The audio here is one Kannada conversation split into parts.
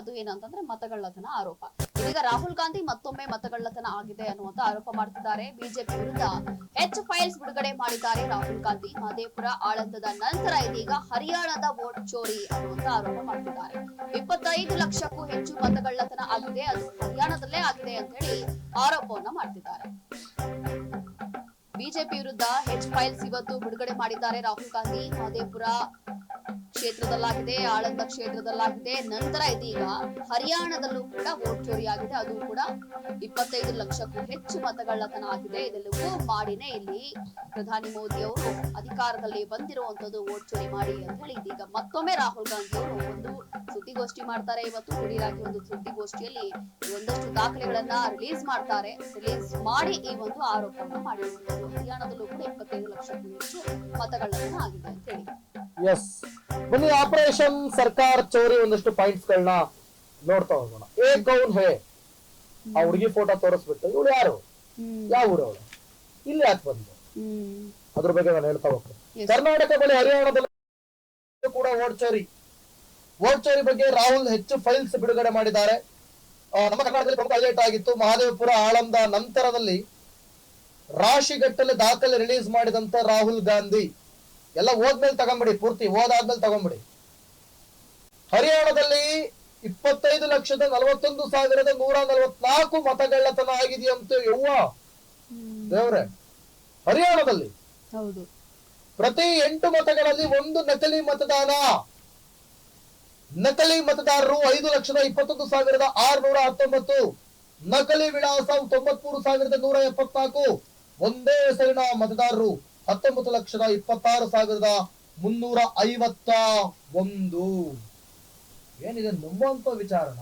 ಅದು ಏನಂತಂದ್ರೆ ಮತಗಳ್ಳತನ ಆರೋಪ. ಇದೀಗ ರಾಹುಲ್ ಗಾಂಧಿ ಮತ್ತೊಮ್ಮೆ ಮತಗಳ್ಳತನ ಆಗಿದೆ ಅನ್ನುವಂತ ಆರೋಪ ಮಾಡ್ತಿದ್ದಾರೆ. ಬಿಜೆಪಿ ವಿರುದ್ಧ ಹೆಚ್ಚು ಫೈಲ್ಸ್ ಬಿಡುಗಡೆ ಮಾಡಿದ್ದಾರೆ ರಾಹುಲ್ ಗಾಂಧಿ. ಮಹದೇಪುರ ಆಳಂದದ ನಂತರ ಇದೀಗ ಹರಿಯಾಣದ ವೋಟ್ ಚೋರಿ ಅನ್ನುವಂತ ಆರೋಪ ಮಾಡ್ತಿದ್ದಾರೆ. ಇಪ್ಪತ್ತೈದು ಲಕ್ಷಕ್ಕೂ ಹೆಚ್ಚು ಮತಗಳ್ಳತನ ಆಗಿದೆ. ಅದು ಹರಿಯಾಣದಲ್ಲೇ ಆಗಿದೆ ಅಂತ ಹೇಳಿ ಆರೋಪವನ್ನ ಮಾಡ್ತಿದ್ದಾರೆ. ಬಿಜೆಪಿ ವಿರುದ್ಧ ಹೆಚ್ ಫೈಲ್ಸ್ ಇವತ್ತು ಬಿಡುಗಡೆ ಮಾಡಿದ್ದಾರೆ ರಾಹುಲ್ ಗಾಂಧಿ. ಮಹದೇಪುರ ಕ್ಷೇತ್ರದಲ್ಲಾಗಿದೆ, ಆಳಂದ ಕ್ಷೇತ್ರದಲ್ಲಾಗಿದೆ. ನಂತರ ಇದೀಗ ಹರಿಯಾಣದಲ್ಲೂ ಕೂಡ ವೋಟ್ ಚೋರಿ ಆಗಿದೆ. ಅದು ಕೂಡ ಇಪ್ಪತ್ತೈದು ಲಕ್ಷಕ್ಕೂ ಹೆಚ್ಚು ಮತಗಳ್ಳತನ ಆಗಿದೆ ಇದೆಲ್ಲವೂ ಮಾಡಿನೇ ಇಲ್ಲಿ ಪ್ರಧಾನಿ ಮೋದಿ ಅವರು ಅಧಿಕಾರದಲ್ಲಿ ಬಂದಿರುವಂತದ್ದು ವೋಟ್ ಚೋರಿ ಮಾಡಿ ಅಂತ ಹೇಳಿ ಇದೀಗ ಮತ್ತೊಮ್ಮೆ ರಾಹುಲ್ ಗಾಂಧಿ ಅವರು ಒಂದು ಸುದ್ದಿಗೋಷ್ಠಿ ಮಾಡ್ತಾರೆ. ಇವತ್ತು ಹುಡಿರಾಗಿ ಒಂದು ಸುದ್ದಿಗೋಷ್ಠಿಯಲ್ಲಿ ಒಂದಷ್ಟು ದಾಖಲೆಗಳನ್ನ ರಿಲೀಸ್ ಮಾಡ್ತಾರೆ. ರಿಲೀಸ್ ಮಾಡಿ ಈ ಒಂದು ಆರೋಪವನ್ನು ಮಾಡಿರುವಂತದ್ದು ಹರಿಯಾಣದಲ್ಲೂ ಕೂಡ ಇಪ್ಪತ್ತೈದು ಲಕ್ಷಕ್ಕೂ ಹೆಚ್ಚು ಮತಗಳ್ಳತನ ಆಗಿದೆ ಅಂತ ಹೇಳಿ. ಎಸ್ ಬನ್ನಿ ಆಪರೇಷನ್ ಸರ್ಕಾರ ಚೋರಿ ಒಂದಷ್ಟು ಪಾಯಿಂಟ್ಸ್ ಗಳನ್ನ ನೋಡ್ತಾ ಹೋಗೋಣ. ಏ ಗೌನ್ ಹೇ? ಆ ಹುಡುಗಿ ಫೋಟೋ ತೋರಿಸ್ಬಿಟ್ಟು ಇವಳು ಯಾರು? ಯಾವ ಊರವಳು ಇಲ್ಲಿ ಯಾಕೆ ಬಂದು ಅದ್ರ ಬಗ್ಗೆ ನಾನು ಹೇಳ್ತಾ ಹೋಗ್ತೇನೆ. ಕರ್ನಾಟಕ ಬಳಿ ಹರಿಯಾಣದಲ್ಲಿ ಕೂಡ ಓಟ್ ಚೋರಿ. ಓಟ್ ಚೋರಿ ಬಗ್ಗೆ ರಾಹುಲ್ ಹೆಚ್ಚು ಫೈಲ್ಸ್ ಬಿಡುಗಡೆ ಮಾಡಿದ್ದಾರೆ. ನಮ್ಮ ಕರ್ನಾಟಕದಲ್ಲಿ ಪ್ರಮುಖ ಹೈಲೈಟ್ ಆಗಿತ್ತು. ಮಹಾದೇವಪುರ ಆಳಂದ ನಂತರದಲ್ಲಿ ರಾಶಿಗಟ್ಟಲೆ ದಾಖಲೆ ರಿಲೀಸ್ ಮಾಡಿದಂತ ರಾಹುಲ್ ಗಾಂಧಿ. ಎಲ್ಲ ಓದ್ಮೇಲೆ ತಗೊಂಬಿಡಿ ಪೂರ್ತಿ ಓದಾದ್ಮೇಲೆ ತಗೊಂಬಿಡಿ. ಹರಿಯಾಣದಲ್ಲಿ ಇಪ್ಪತ್ತೈದು ಲಕ್ಷದ ನಲವತ್ತೊಂದು ಸಾವಿರದ ನೂರ ನಲವತ್ನಾಲ್ಕು ಮತಗಳ್ಳತನ ಆಗಿದೆಯಂತೆ ಯವ್ವ. ದೇವ್ರೆ ಹರಿಯಾಣದಲ್ಲಿ ಪ್ರತಿ ಎಂಟು ಮತಗಳಲ್ಲಿ ಒಂದು ನಕಲಿ ಮತದಾನ. ನಕಲಿ ಮತದಾರರು ಐದು ಲಕ್ಷದ ಇಪ್ಪತ್ತೊಂದು ಸಾವಿರದ ಆರುನೂರ ಹತ್ತೊಂಬತ್ತು ನಕಲಿ ವಿಳಾಸ ತೊಂಬತ್ಮೂರು ಸಾವಿರದ ನೂರ ಎಪ್ಪತ್ನಾಲ್ಕು ಒಂದೇ ಹೆಸರಿನ ಮತದಾರರು. ಹತ್ತೊಂಬತ್ತು ಲಕ್ಷದ ಇಪ್ಪತ್ತಾರು ಸಾವಿರದ ಮುನ್ನೂರ ಐವತ್ತ ಒಂದು. ಏನಿದೆ ನಂಬುವಂತ ವಿಚಾರನ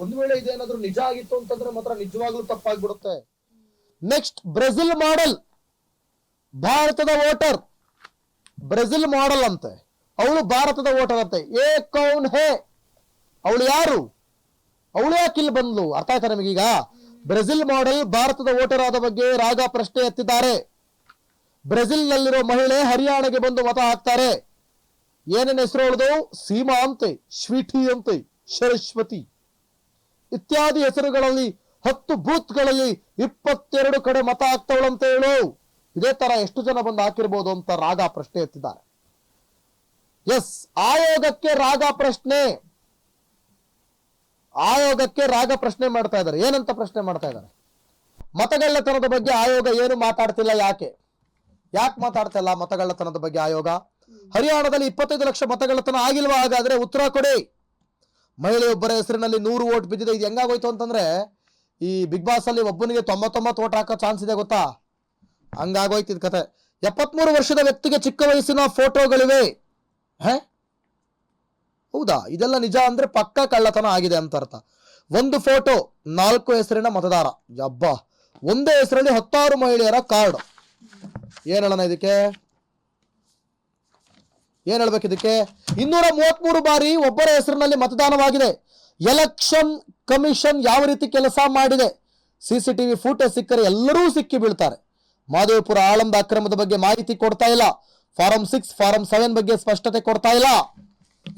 ಒಂದು ವೇಳೆ ಇದೇನಾದ್ರೂ ನಿಜ ಆಗಿತ್ತು ಅಂತಂದ್ರೆ ಮಾತ್ರ ನಿಜವಾಗ್ಲೂ ತಪ್ಪಾಗ್ಬಿಡುತ್ತೆ. ನೆಕ್ಸ್ಟ್ ಬ್ರೆಜಿಲ್ ಮಾಡೆಲ್ ಭಾರತದ ವೋಟರ್. ಬ್ರೆಜಿಲ್ ಮಾಡೆಲ್ ಅಂತೆ. ಅವಳು ಭಾರತದ ವೋಟರ್ ಅಂತೆ. ಏ ಕೌನ್ ಹೇ? ಅವಳು ಯಾರು? ಅವಳು ಯಾಕೆ ಇಲ್ಲಿ ಬಂದ್ಲು? ಅರ್ಥ ಆಯ್ತಾ ನಮಗೀಗ? ಬ್ರೆಜಿಲ್ ಮಾಡೆಲ್ ಭಾರತದ ವೋಟರ್ ಆದ ಬಗ್ಗೆ ರಾಗ ಪ್ರಶ್ನೆ ಎತ್ತಿದ್ದಾರೆ. ಬ್ರೆಜಿಲ್ ನಲ್ಲಿರೋ ಮಹಿಳೆ ಹರಿಯಾಣಗೆ ಬಂದು ಮತ ಹಾಕ್ತಾರೆ. ಏನೇನು ಹೆಸರು ಹೇಳ್ದು? ಸೀಮಾ ಅಂತೆ ಶ್ವೀಠಿ ಅಂತೆ, ಸರಸ್ವತಿ. ಇತ್ಯಾದಿ ಹೆಸರುಗಳಲ್ಲಿ ಹತ್ತು ಬೂತ್ಗಳಲ್ಲಿ ಇಪ್ಪತ್ತೆರಡು ಕಡೆ ಮತ ಹಾಕ್ತವಳಂತ ಹೇಳು. ಇದೇ ತರ ಎಷ್ಟು ಜನ ಬಂದು ಹಾಕಿರ್ಬೋದು ಅಂತ ರಾಗ ಪ್ರಶ್ನೆ ಎತ್ತಿದ್ದಾರೆ. ಎಸ್, ಆಯೋಗಕ್ಕೆ ರಾಗ ಪ್ರಶ್ನೆ. ಆಯೋಗಕ್ಕೆ ರಾಗ ಪ್ರಶ್ನೆ ಮಾಡ್ತಾ ಇದ್ದಾರೆ. ಏನಂತ ಪ್ರಶ್ನೆ ಮಾಡ್ತಾ ಇದ್ದಾರೆ? ಮತಗಳ್ಳತನದ ಬಗ್ಗೆ ಆಯೋಗ ಏನು ಮಾತಾಡ್ತಿಲ್ಲ ಯಾಕೆ? ಯಾಕೆ ಮಾತಾಡ್ತಲ್ಲ ಮತಗಳ್ಳತನದ ಬಗ್ಗೆ ಆಯೋಗ? ಹರಿಯಾಣದಲ್ಲಿ ಇಪ್ಪತ್ತೈದು ಲಕ್ಷ ಮತಗಳ್ಳತನ ಆಗಿಲ್ವಾ? ಹಾಗಾದ್ರೆ ಉತ್ತರ ಕೊಡಿ. ಮಹಿಳೆಯೊಬ್ಬರ ಹೆಸರಿನಲ್ಲಿ ನೂರು ಓಟ್ ಬಿದ್ದಿದೆ. ಇದು ಹೆಂಗಾಗೋಯ್ತು ಅಂತಂದ್ರೆ ಈ ಬಿಗ್ ಬಾಸ್ ಅಲ್ಲಿ ಒಬ್ಬನಿಗೆ ತೊಂಬತ್ತೊಂಬತ್ತು ಓಟ್ ಹಾಕೋ ಚಾನ್ಸ್ ಇದೆ ಗೊತ್ತಾ? ಹಂಗಾಗೋಯ್ತು ಇದು ಕತೆ. ಎಪ್ಪತ್ಮೂರು ವರ್ಷದ ವ್ಯಕ್ತಿಗೆ ಚಿಕ್ಕ ವಯಸ್ಸಿನ ಫೋಟೋಗಳಿವೆ. ಹೇ? ಹೌದಾ? ಇದೆಲ್ಲ ನಿಜ ಅಂದ್ರೆ ಪಕ್ಕ ಕಳ್ಳತನ ಆಗಿದೆ ಅಂತ ಅರ್ಥ. ಒಂದು ಫೋಟೋ, ನಾಲ್ಕು ಹೆಸರಿನ ಮತದಾರ. ಯಬ್ಬ! ಒಂದೇ ಹೆಸರಲ್ಲಿ ಹತ್ತಾರು ಮಹಿಳೆಯರ ಕಾರ್ಡ್. ಏನ್ ಹೇಳೋಣ ಇದಕ್ಕೆ? ಏನ್ ಹೇಳ್ಬೇಕು ಇದಕ್ಕೆ? ಇನ್ನೂರ ಮೂವತ್ಮೂರು ಬಾರಿ ಒಬ್ಬರ ಹೆಸರಿನಲ್ಲಿ ಮತದಾನವಾಗಿದೆ. ಎಲೆಕ್ಷನ್ ಕಮಿಷನ್ ಯಾವ ರೀತಿ ಕೆಲಸ ಮಾಡಿದೆ? ಸಿಸಿಟಿವಿ ಫೋಟೋ ಸಿಕ್ಕರೆ ಎಲ್ಲರೂ ಸಿಕ್ಕಿ ಬೀಳ್ತಾರೆ. ಮಾದೇವಪುರ ಆಳಂದ ಅಕ್ರಮದ ಬಗ್ಗೆ ಮಾಹಿತಿ ಕೊಡ್ತಾ ಇಲ್ಲ. ಫಾರಂ ಸಿಕ್ಸ್ ಫಾರಂ ಸೆವೆನ್ ಬಗ್ಗೆ ಸ್ಪಷ್ಟತೆ ಕೊಡ್ತಾ ಇಲ್ಲ.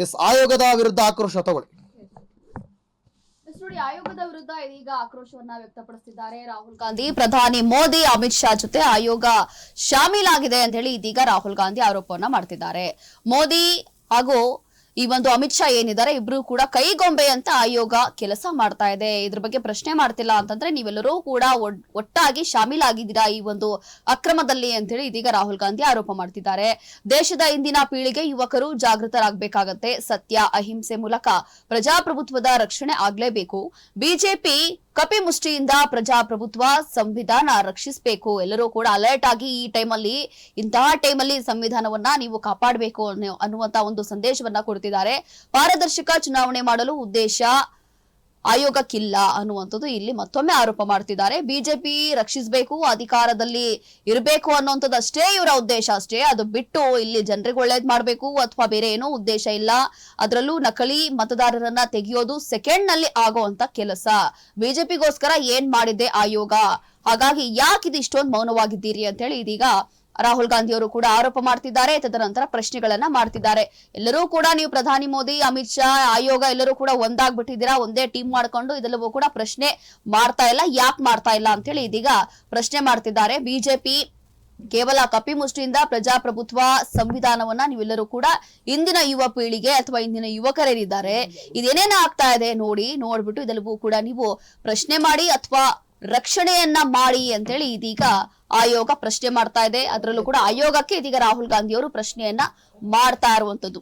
ಎಸ್ ಆಯೋಗದ ವಿರುದ್ಧ ಆಕ್ರೋಶ ತಗೊಳ್ಳಿ. ನೋಡಿ ಆಯೋಗದ ವಿರುದ್ಧ ಇದೀಗ ಆಕ್ರೋಶವನ್ನ ವ್ಯಕ್ತಪಡಿಸಿದ್ದಾರೆ ರಾಹುಲ್ ಗಾಂಧಿ, ಪ್ರಧಾನಿ ಮೋದಿ, ಅಮಿತ್ ಶಾ ಜೊತೆ ಆಯೋಗ ಶಾಮೀಲಾಗಿದೆ ಅಂತ ಹೇಳಿ ಇದೀಗ ರಾಹುಲ್ ಗಾಂಧಿ ಆರೋಪವನ್ನ ಮಾಡ್ತಿದ್ದಾರೆ. ಮೋದಿ ಹಾಗೂ ಈ ಒಂದು ಅಮಿತ್ ಶಾ ಏನಿದ್ದಾರೆ, ಇಬ್ರು ಕೂಡ ಕೈಗೊಂಬೆ ಅಂತ ಆಯೋಗ ಕೆಲಸ ಮಾಡ್ತಾ ಇದೆ. ಇದ್ರ ಬಗ್ಗೆ ಪ್ರಶ್ನೆ ಮಾಡ್ತಿಲ್ಲ ಅಂತಂದ್ರೆ ನೀವೆಲ್ಲರೂ ಕೂಡ ಒಟ್ಟಾಗಿ ಶಾಮೀಲಾಗಿದ್ದೀರಾ ಈ ಒಂದು ಅಕ್ರಮದಲ್ಲಿ ಅಂತ ಹೇಳಿ ಇದೀಗ ರಾಹುಲ್ ಗಾಂಧಿ ಆರೋಪ ಮಾಡ್ತಿದ್ದಾರೆ. ದೇಶದ ಇಂದಿನ ಪೀಳಿಗೆ ಯುವಕರು ಜಾಗೃತರಾಗಬೇಕಾಗತ್ತೆ. ಸತ್ಯ, ಅಹಿಂಸೆ ಮೂಲಕ ಪ್ರಜಾಪ್ರಭುತ್ವದ ರಕ್ಷಣೆ ಆಗ್ಲೇಬೇಕು. ಬಿಜೆಪಿ ಕಪಿ ಮುಷ್ಟಿಯಿಂದ ಪ್ರಜಾಪ್ರಭುತ್ವ, ಸಂವಿಧಾನ ರಕ್ಷಿಸಬೇಕು. ಎಲ್ಲರೂ ಕೂಡ ಅಲರ್ಟ್ ಆಗಿ ಈ ಟೈಮಲ್ಲಿ, ಇಂತಹ ಟೈಮಲ್ಲಿ ಸಂವಿಧಾನವನ್ನ ನೀವು ಕಾಪಾಡಬೇಕು ಅನ್ನೋ, ಅನ್ನುವಂತ ಒಂದು ಸಂದೇಶವನ್ನ ಕೊಡ್ತಿದ್ದಾರೆ ಪಾರದರ್ಶಕ ಚುನಾವಣೆ ಮಾಡಲು ಉದ್ದೇಶ ಆಯೋಗಕ್ಕಿಲ್ಲ ಅನ್ನುವಂಥದ್ದು ಇಲ್ಲಿ ಮತ್ತೊಮ್ಮೆ ಆರೋಪ ಮಾಡ್ತಿದ್ದಾರೆ. ಬಿಜೆಪಿ ರಕ್ಷಿಸಬೇಕು, ಅಧಿಕಾರದಲ್ಲಿ ಇರಬೇಕು ಅನ್ನುವಂಥದ್ದು ಅಷ್ಟೇ ಇವರ ಉದ್ದೇಶ ಅಷ್ಟೇ. ಅದು ಬಿಟ್ಟು ಇಲ್ಲಿ ಜನರಿಗೆ ಒಳ್ಳೇದ್ ಮಾಡಬೇಕು ಅಥವಾ ಬೇರೆ ಏನೋ ಉದ್ದೇಶ ಇಲ್ಲ. ಅದರಲ್ಲೂ ನಕಲಿ ಮತದಾರರನ್ನ ತೆಗೆಯೋದು ಸೆಕೆಂಡ್ನಲ್ಲಿ ಆಗುವಂತ ಕೆಲಸ. ಬಿಜೆಪಿಗೋಸ್ಕರ ಏನ್ ಮಾಡಿದೆ ಆಯೋಗ? ಹಾಗಾಗಿ ಯಾಕಿದು ಇಷ್ಟೊಂದು ಮೌನವಾಗಿದ್ದೀರಿ ಅಂತ ಹೇಳಿ ಇದೀಗ ರಾಹುಲ್ ಗಾಂಧಿ ಅವರು ಕೂಡ ಆರೋಪ ಮಾಡ್ತಿದ್ದಾರೆ. ತದನಂತರ ಪ್ರಶ್ನೆಗಳನ್ನ ಮಾಡ್ತಿದ್ದಾರೆ. ಎಲ್ಲರೂ ಕೂಡ ನೀವು ಪ್ರಧಾನಿ ಮೋದಿ, ಅಮಿತ್ ಶಾ, ಆಯೋಗ ಎಲ್ಲರೂ ಕೂಡ ಒಂದಾಗ್ಬಿಟ್ಟಿದ್ದೀರಾ? ಒಂದೇ ಟೀಮ್ ಮಾಡ್ಕೊಂಡು ಇದೆಲ್ಲವೂ ಕೂಡ ಪ್ರಶ್ನೆ ಮಾಡ್ತಾ ಇಲ್ಲ. ಯಾಕೆ ಮಾಡ್ತಾ ಇಲ್ಲ ಅಂತೇಳಿ ಇದೀಗ ಪ್ರಶ್ನೆ ಮಾಡ್ತಿದ್ದಾರೆ. ಬಿಜೆಪಿ ಕೇವಲ ಕಪಿಮುಷ್ಟಿಯಿಂದ ಪ್ರಜಾಪ್ರಭುತ್ವ ಸಂವಿಧಾನವನ್ನ ನೀವೆಲ್ಲರೂ ಕೂಡ ಇಂದಿನ ಯುವ ಪೀಳಿಗೆ ಅಥವಾ ಇಂದಿನ ಯುವಕರೇನಿದ್ದಾರೆ, ಇದೇನೇನ ಆಗ್ತಾ ಇದೆ ನೋಡಿ ನೋಡ್ಬಿಟ್ಟು ಇದೆಲ್ಲವೂ ಕೂಡ ನೀವು ಪ್ರಶ್ನೆ ಮಾಡಿ ಅಥವಾ ರಕ್ಷಣೆಯನ್ನ ಮಾಡಿ ಅಂತೇಳಿ ಇದೀಗ ಆಯೋಗ ಪ್ರಶ್ನೆ ಮಾಡ್ತಾ ಇದೆ. ಅದರಲ್ಲೂ ಕೂಡ ಆಯೋಗಕ್ಕೆ ಇದೀಗ ರಾಹುಲ್ ಗಾಂಧಿ ಅವರು ಪ್ರಶ್ನೆಯನ್ನ ಮಾಡ್ತಾ ಇರುವಂತದ್ದು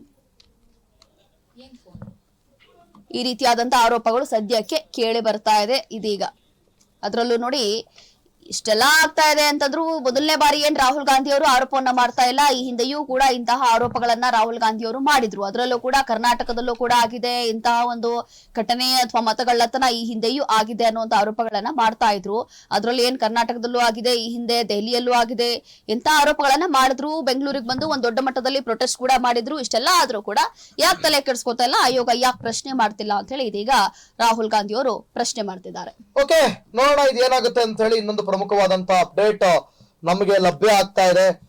ಈ ರೀತಿಯಾದಂತ ಆರೋಪಗಳು ಸದ್ಯಕ್ಕೆ ಕೇಳಿ ಬರ್ತಾ ಇದೆ ಇದೀಗ. ಅದರಲ್ಲೂ ನೋಡಿ ಇಷ್ಟೆಲ್ಲ ಆಗ್ತಾ ಇದೆ ಅಂತಂದ್ರು ಮೊದಲನೇ ಬಾರಿ ಏನ್ ರಾಹುಲ್ ಗಾಂಧಿ ಅವರು ಆರೋಪವನ್ನ ಮಾಡ್ತಾ ಇಲ್ಲ. ಈ ಹಿಂದೆಯೂ ಕೂಡ ಇಂತಹ ಆರೋಪಗಳನ್ನ ರಾಹುಲ್ ಗಾಂಧಿ ಅವರು ಮಾಡಿದ್ರು. ಅದರಲ್ಲೂ ಕೂಡ ಕರ್ನಾಟಕದಲ್ಲೂ ಕೂಡ ಆಗಿದೆ. ಇಂತಹ ಒಂದು ಘಟನೆ ಅಥವಾ ಮತಗಳ್ಳತನ ಈ ಹಿಂದೆಯೂ ಆಗಿದೆ ಅನ್ನುವಂತ ಆರೋಪಗಳನ್ನ ಮಾಡ್ತಾ ಇದ್ರು. ಅದರಲ್ಲಿ ಏನ್ ಕರ್ನಾಟಕದಲ್ಲೂ ಆಗಿದೆ, ಈ ಹಿಂದೆ ದೆಹಲಿಯಲ್ಲೂ ಆಗಿದೆ. ಇಂತ ಆರೋಪಗಳನ್ನ ಮಾಡಿದ್ರು. ಬೆಂಗಳೂರಿಗೆ ಬಂದು ಒಂದ್ ದೊಡ್ಡ ಮಟ್ಟದಲ್ಲಿ ಪ್ರೊಟೆಸ್ಟ್ ಕೂಡ ಮಾಡಿದ್ರು. ಇಷ್ಟೆಲ್ಲ ಆದ್ರೂ ಕೂಡ ಯಾಕೆ ತಲೆ ಕೆಡಿಸ್ಕೊತಾ ಇಲ್ಲ? ಆಯೋಗ ಯಾಕೆ ಪ್ರಶ್ನೆ ಮಾಡ್ತಿಲ್ಲ ಅಂತ ಹೇಳಿ ಇದೀಗ ರಾಹುಲ್ ಗಾಂಧಿ ಅವರು ಪ್ರಶ್ನೆ ಮಾಡ್ತಿದ್ದಾರೆ. ಓಕೆ ನೋಡೋಣ ಇದೇನಾಗುತ್ತೆ ಅಂತ ಹೇಳಿ ಇನ್ನೊಂದು ಪ್ರಮುಖವಾದಂತ ಅಪ್ಡೇಟ್ ನಮಗೆ ಲಭ್ಯ ಆಗ್ತಾ ಇದೆ.